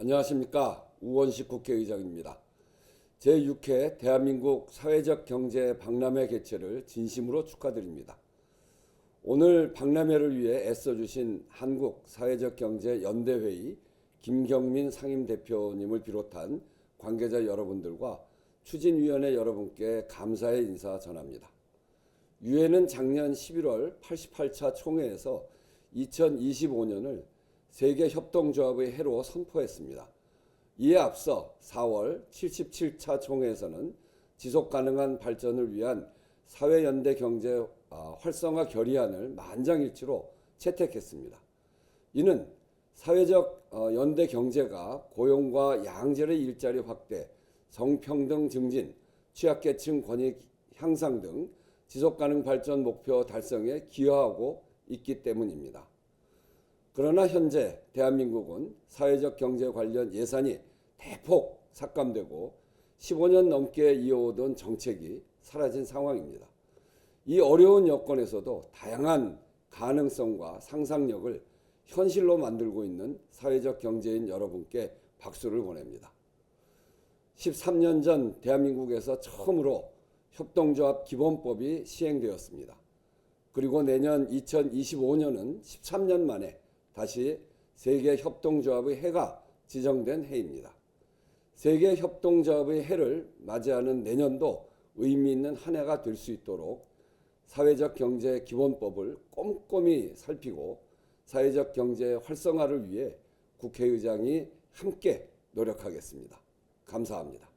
안녕하십니까. 우원식 국회의장입니다. 제6회 대한민국 사회적 경제 박람회 개최를 진심으로 축하드립니다. 오늘 박람회를 위해 애써주신 한국 사회적 경제 연대회의 김경민 상임 대표님을 비롯한 관계자 여러분들과 추진위원회 여러분께 감사의 인사 전합니다. 유엔은 작년 11월 88차 총회에서 2025년을 세계 협동조합의 해로 선포했습니다. 이에 앞서 4월 77차 총회에서는 지속 가능한 발전을 위한 사회 연대 경제 아, 활성화 결의안을 만장일치로 채택했습니다. 이는 사회적 어, 연대 경제가 고용과 양질의 일자리 확대, 성평등 증진, 취약계층 권익 향상 등 지속 가능 발전 목표 달성에 기여하고 있기 때문입니다. 그러나 현재 대한민국은 사회적 경제 관련 예산이 대폭 삭감되고 15년 넘게 이어오던 정책이 사라진 상황입니다. 이 어려운 여건에서도 다양한 가능성과 상상력을 현실로 만들고 있는 사회적 경제인 여러분께 박수를 보냅니다. 13년 전 대한민국에서 처음으로 협동조합 기본법이 시행되었습니다. 그리고 내년 2025년은 13년 만에 다시 세계 협동조합의 해가 지정된 해입니다. 세계 협동조합의 해를 맞이하는 내년도 의미 있는 한 해가 될 수 있도록 사회적 경제 기본법을 꼼꼼히 살피고 사회적 경제 활성화를 위해 국회의장이 함께 노력하겠습니다. 감사합니다.